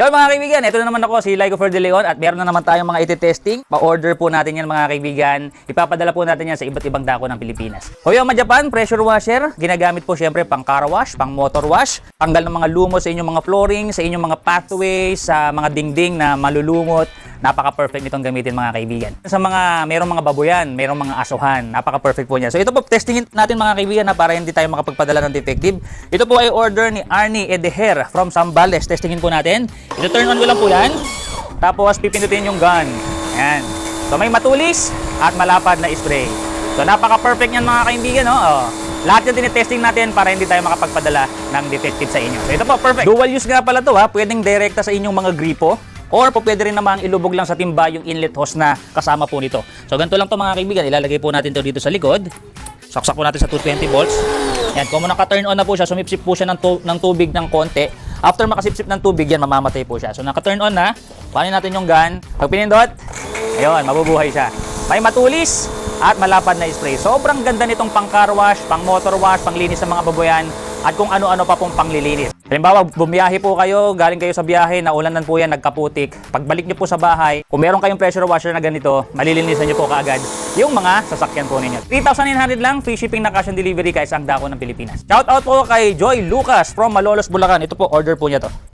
Yo mga kaibigan, ito na naman ako si Lyco Fer de Leon at meron na naman tayong mga iti-testing. Pa-order po natin yan mga kaibigan. Ipapadala po natin yan sa iba't ibang dako ng Pilipinas. Hoyoma Japan pressure washer, ginagamit po syempre pang car wash, pang motor wash, tanggal ng mga lumot sa inyong mga flooring, sa inyong mga pathways, sa mga dingding na malulumot. Napaka-perfect nitong gamitin mga kaibigan. Sa mga, merong mga baboyan, merong mga asuhan, napaka-perfect po niya. So ito po, testingin natin mga kaibigan na para hindi tayo makapagpadala ng defective. Ito po ay order ni Arnie Edeher from Zambales. Testingin po natin. Ito turn on ko lang po yan. Tapos pipindutin yung gun. Ayan. So may matulis at malapad na spray. So napaka-perfect niyan mga kaibigan, no? Oh. Lahat yan tinitesting natin para hindi tayo makapagpadala ng defective sa inyo. So ito po, perfect. Dual use nga pala to ha. Pwedeng direkta sa inyong mga gripo. Or po pwede rin naman ilubog lang sa timba yung inlet hose na kasama po nito. So ganito lang to mga kaibigan. Ilalagay po natin to dito sa likod. Saksak po natin sa 220 volts. Yan, kung naka-turn on na po siya, sumipsip po siya ng, tu- ng tubig ng konti. After makasipsip ng tubig yan, mamamatay po siya. So naka-turn on na, kuhanin natin yung gun. Pag pinindot, ayun, mabubuhay siya. May matulis at malapad na spray. Sobrang ganda nitong pang car wash, pang motor wash, pang linis ng mga baboyan, at kung ano-ano pa pong panglilinis. Halimbawa, bumiyahe po kayo, galing kayo sa biyahe, naulanan po yan, nagkaputik. Pagbalik nyo po sa bahay, kung meron kayong pressure washer na ganito, malilinisan nyo po kaagad yung mga sasakyan po ninyo. 3,900 lang, free shipping na cash on delivery guys ang dako ng Pilipinas. Shout out po kay Joy Lucas from Malolos, Bulacan. Ito po, order po niya to.